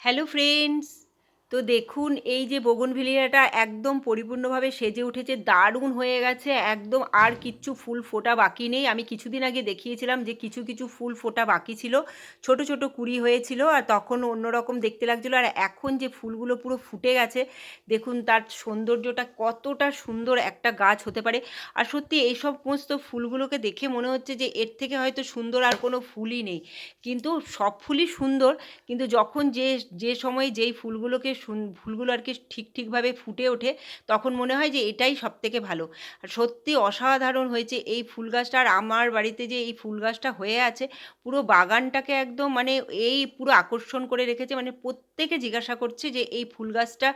Hello friends তো দেখুন, এই যে বোগনভিলিয়াটা একদম পরিপূর্ণভাবে সেজে উঠেছে, দারুণ হয়ে গেছে, একদম আর কিচ্ছু ফুল ফোটা বাকি নেই। আমি কিছুদিন আগে দেখিয়েছিলাম যে কিছু কিছু ফুল ফোটা বাকি ছিল, ছোট ছোট কুড়ি হয়েছিল আর তখন অন্যরকম দেখতে লাগছিল আর এখন যে ফুলগুলো পুরো ফুটে গেছে, দেখুন তার সৌন্দর্যটা কতটা সুন্দর একটা গাছ হতে পারে। আর সত্যি এই সমস্ত ফুলগুলোকে দেখে মনে হচ্ছে যে এর থেকে হয়তো সুন্দর আর কোনো ফুলই নেই। কিন্তু সব ফুলই সুন্দর, কিন্তু যখন যে যে সময় যেই ফুলগুলোকে ফুলগুলো আর কি ঠিক ঠিকভাবে ফুটে ওঠে, তখন মনে হয় যে এটাই সব থেকে ভালো। আর সত্যি অসাধারণ হয়েছে এই ফুল গাছটা, আর আমার বাড়িতে যে এই ফুল গাছটা হয়ে আছে, পুরো বাগানটাকে একদম মানে এই পুরো আকর্ষণ করে রেখেছে মানে প্রত্যেকে জিজ্ঞাসা করছে যে এই ফুল গাছটা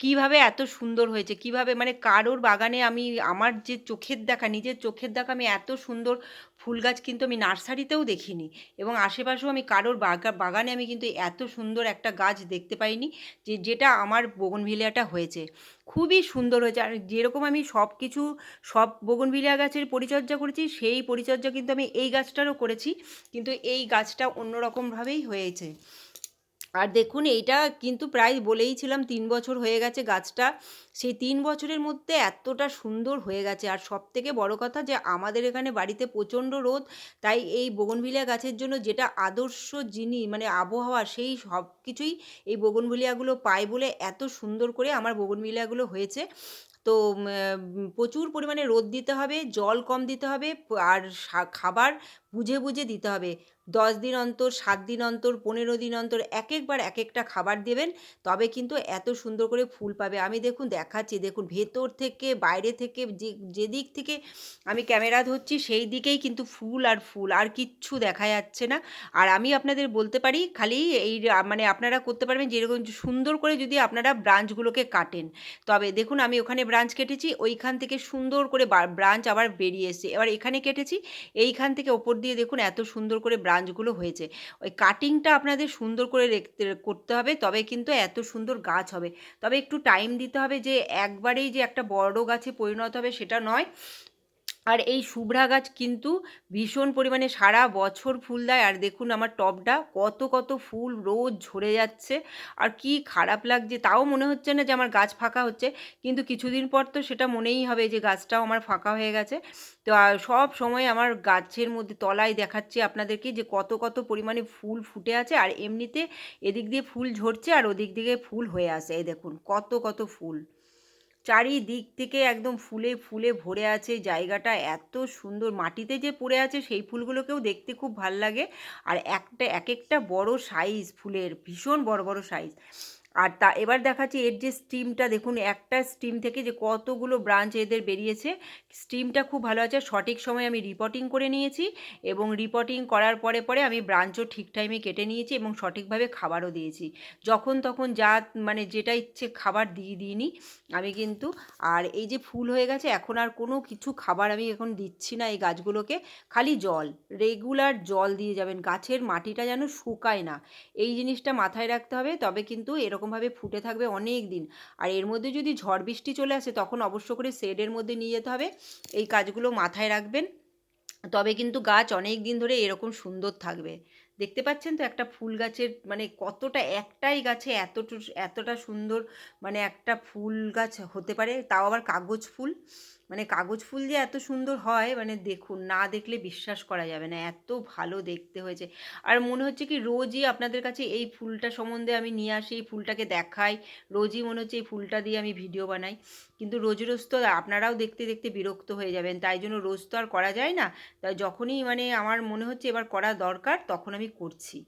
কীভাবে এত সুন্দর হয়েছে? কীভাবে মানে কারোর বাগানে আমি, আমার যে চোখের দেখা, নিজের চোখের দেখা আমি এত সুন্দর ফুল গাছ কিন্তু আমি নার্সারিতেও দেখিনি এবং আশেপাশেও আমি কারোর বাগানে আমি কিন্তু এত সুন্দর একটা গাছ দেখতে পাইনি যে, যেটা আমার বোগনভিলিয়াটা হয়েছে। খুবই সুন্দর হয়েছে আর যেরকম আমি সব কিছু সব বোগনভিলিয়া গাছের পরিচর্যা করেছি, সেই পরিচর্যা কিন্তু আমি এই গাছটারও করেছি। কিন্তু এই গাছটা অন্যরকমভাবেই হয়েছে। আর দেখুন, এইটা কিন্তু প্রায় বলেইছিলাম তিন বছর হয়ে গেছে গাছটা। সেই তিন বছরের মধ্যে এতটা সুন্দর হয়ে গেছে। আর সব থেকে বড় কথা যে, আমাদের এখানে বাড়িতে প্রচণ্ড রোদ, তাই এই বগনভিলিয়া গাছের জন্য যেটা আদর্শ জিনিস মানে আবহাওয়া, সেই সব কিছুই এই বগনভিলিয়াগুলো পায় বলে এত সুন্দর করে আমার বগনভিলিয়াগুলো হয়েছে। তো প্রচুর পরিমাণে রোদ দিতে হবে, জল কম দিতে হবে, আর খাবার বুঝে বুঝে দিতে হবে। দশ দিন অন্তর, সাত দিন অন্তর, পনেরো দিন অন্তর এক একবার এক একটা খাবার দেবেন, তবে কিন্তু এত সুন্দর করে ফুল পাবে। আমি দেখুন দেখাচ্ছি, দেখুন ভেতর থেকে, বাইরে থেকে, যে যেদিক থেকে আমি ক্যামেরা ধরছি, সেই দিকেই কিন্তু ফুল আর ফুল, আর কিচ্ছু দেখা যাচ্ছে না। আর আমি আপনাদের বলতে পারি, খালি এই মানে আপনারা করতে পারবেন যেরকম সুন্দর করে যদি আপনারা ব্রাঞ্চগুলোকে কাটেন। তবে দেখুন আমি ওখানে ব্রাঞ্চ কেটেছি, ওইখান থেকে সুন্দর করে ব্রাঞ্চ আবার বেরিয়ে এসছে। এবার এখানে কেটেছি, এইখান থেকে ওপর দিয়ে দেখুন এত সুন্দর করে ব্রাঞ্চগুলো হয়েছে। ওই কাটিংটা আপনাদের সুন্দর করে করতে হবে, তবে কিন্তু এত সুন্দর গাছ হবে। তবে একটু টাইম দিতে হবে যে একবারেই যে একটা বড় গাছে পরিণত হবে সেটা নয়। আর এই শুভ্রা গাছ কিন্তু ভীষণ পরিমাণে সারা বছর ফুল দেয়। আর দেখুন আমার টবটা কত কত ফুল রোজ ঝরে যাচ্ছে। আর কি খারাপ লাগছে, তাও মনে হচ্ছে না যে আমার গাছ ফাঁকা হচ্ছে। কিন্তু কিছুদিন পর তো সেটা মনেই হবে যে গাছটাও আমার ফাঁকা হয়ে গেছে। তো সব সময় আমার গাছের মধ্যে তলায় দেখাচ্ছে আপনাদেরকে যে কত কত পরিমাণে ফুল ফুটে আছে। আর এমনিতে এদিক দিয়ে ফুল ঝরছে আর ওদিক দিকে ফুল হয়ে আসে এই দেখুন কত কত ফুল। চারিদিক থেকে একদম ফুলে ফুলে ভরে আছে জায়গাটা, এত সুন্দর। মাটিতে যে পড়ে আছে সেই ফুলগুলোকেও দেখতে খুব ভালো লাগে। আর একটা এক একটা বড় সাইজ ফুলের, ভীষণ বড় বড় সাইজ আর তা এবার দেখাচ্ছি এর যে স্টিমটা দেখুন একটা স্টিম থেকে যে কতগুলো ব্রাঞ্চ এদের বেরিয়েছে স্টিমটা খুব ভালো আছে। সঠিক সময় আমি রিপোর্টিং করে নিয়েছি এবং রিপোর্টিং করার পরে পরে আমি ব্রাঞ্চও ঠিক টাইমে কেটে নিয়েছি এবং সঠিকভাবে খাবারও দিয়েছি। যখন তখন যা মানে যেটা ইচ্ছে খাবার দিয়ে দিইনি আমি কিন্তু। আর এই যে ফুল হয়ে গেছে, এখন আর কোনো কিছু খাবার আমি এখন দিচ্ছি না এই গাছগুলোকে, খালি জল রেগুলার জল দিয়ে যাবেন। গাছের মাটিটা যেন শুকায় না। এই জিনিসটা মাথায় রাখতে হবে, তবে কিন্তু এরকম এরকমভাবে ফুটে থাকবে অনেক দিন। আর এর মধ্যে যদি ঝড় বৃষ্টি চলে আসে, তখন অবশ্য করে শেডের মধ্যে নিয়ে যেতে হবে। এই কাজগুলো মাথায় রাখবেন। তবে কিন্তু গাছ অনেক দিন ধরে এরকম সুন্দর থাকবে। দেখতে পাচ্ছেন তো একটা ফুল গাছের মানে কতটা একটাই গাছে এতটু এতটা সুন্দর মানে একটা ফুল গাছ হতে পারে। তাও আবার কাগজ ফুল। মানে কাগজ ফুল যে এত সুন্দর হয় মানে দেখুন, না দেখলে বিশ্বাস করা যাবে না, এত ভালো দেখতে হয়েছে। আর মনে হচ্ছে কি রোজই আপনাদের কাছে এই ফুলটা সম্বন্ধে আমি নিয়ে আসি, এই ফুলটাকে দেখাই, রোজই মনে হচ্ছে এই ফুলটা দিয়ে আমি ভিডিও বানাই। কিন্তু রোজ রোজ তো আপনারাও দেখতে দেখতে বিরক্ত হয়ে যাবেন, তাই জন্য রোজ তো আর করা যায় না। তাই যখনই মানে আমার মনে হচ্ছে এবার করা দরকার, তখন আমি করছি।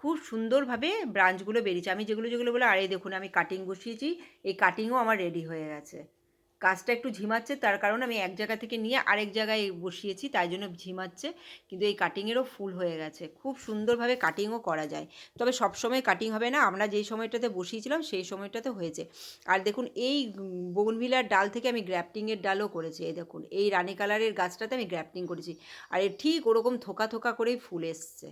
খুব সুন্দরভাবে ব্রাঞ্চগুলো বেরিয়েছে। আমি যেগুলো যেগুলো বলে, আরে দেখুন, আমি কাটিং বসিয়েছি, এই কাটিংও আমার রেডি হয়ে গেছে। গাছটা একটু ঝিমাচ্ছে, তার কারণ আমি এক জায়গা থেকে নিয়ে আরেক জায়গায় বসিয়েছি, তাই জন্য ঝিমাচ্ছে। কিন্তু এই কাটিংয়েরও ফুল হয়ে গেছে। খুব সুন্দরভাবে কাটিংও করা যায়। তবে সব সময় কাটিং হবে না। আমরা যেই সময়টাতে বসিয়েছিলাম, সেই সময়টাতে হয়েছে। আর দেখুন, এই বগনভিলার ডাল থেকে আমি গ্র্যাপটিংয়ের ডালও করেছি। এই দেখুন, এই রানী কালারের গাছটাতে আমি গ্র্যাপটিং করেছি। আর ঠিক ওরকম থোকা থোকা করেই ফুল এসছে।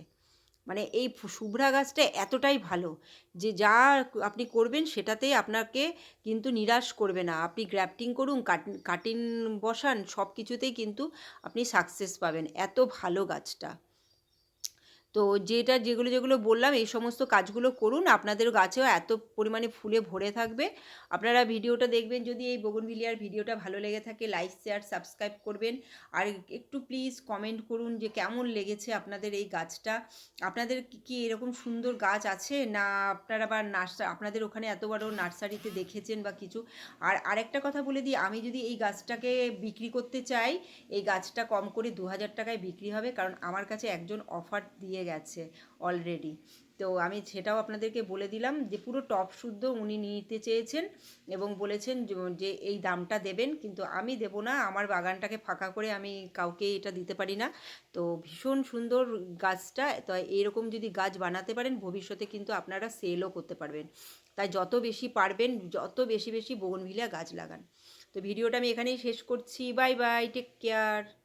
মানে এই শুভ্রা গাছটা এতটাই ভালো যে যা আপনি করবেন সেটাতেই আপনাকে কিন্তু নিরাশ করবে না। আপনি গ্র্যাফটিং করুন কাটিং বসান সব কিছুতেই কিন্তু আপনি সাকসেস পাবেন। এত ভালো গাছটা। তো যেটা যেগুলো যেগুলো বললাম, এই সমস্ত কাজগুলো করুন। আপনাদের গাছেও এত পরিমাণে ফুলে ভরে থাকবে। আপনারা ভিডিওটা দেখবেন, যদি এই বগনভিলিয়ার ভিডিওটা ভালো লেগে থাকে লাইক শেয়ার সাবস্ক্রাইব করবেন। আর একটু প্লিজ কমেন্ট করুন যে কেমন লেগেছে আপনাদের এই গাছটা। আপনাদের কি এরকম সুন্দর গাছ আছে? না আপনারা বা নার্সা, আপনাদের ওখানে এত বড় নার্সারিতে দেখেছেন বা কিছু? আর আরেকটা কথা বলে দিই, আমি যদি এই গাছটাকে বিক্রি করতে চাই, এই গাছটা কম করে দু হাজার টাকায় বিক্রি হবে। কারণ আমার কাছে একজন অফার দিয়ে গেছে অলরেডি তো আমি সেটাও আপনাদেরকে বলে দিলাম যে পুরো টপ শুদ্ধ উনি নিতে চেয়েছেন এবং বলেছেন যে- এই দামটা দেবেন, কিন্তু আমি দেব না, আমার বাগানটাকে ফাঁকা করে আমি কাউকে এটা দিতে পারি না। তো ভীষণ সুন্দর গাছটা, তো এরকম যদি গাছ বানাতে পারেন, ভবিষ্যতে কিন্তু আপনারা সেলও করতে পারবেন। তাই যত বেশি পারবেন, যত বেশি বেশি বোগনভিলিয়া গাছ লাগান। তো ভিডিওটা আমি এখানেই শেষ করছি। Bye bye take care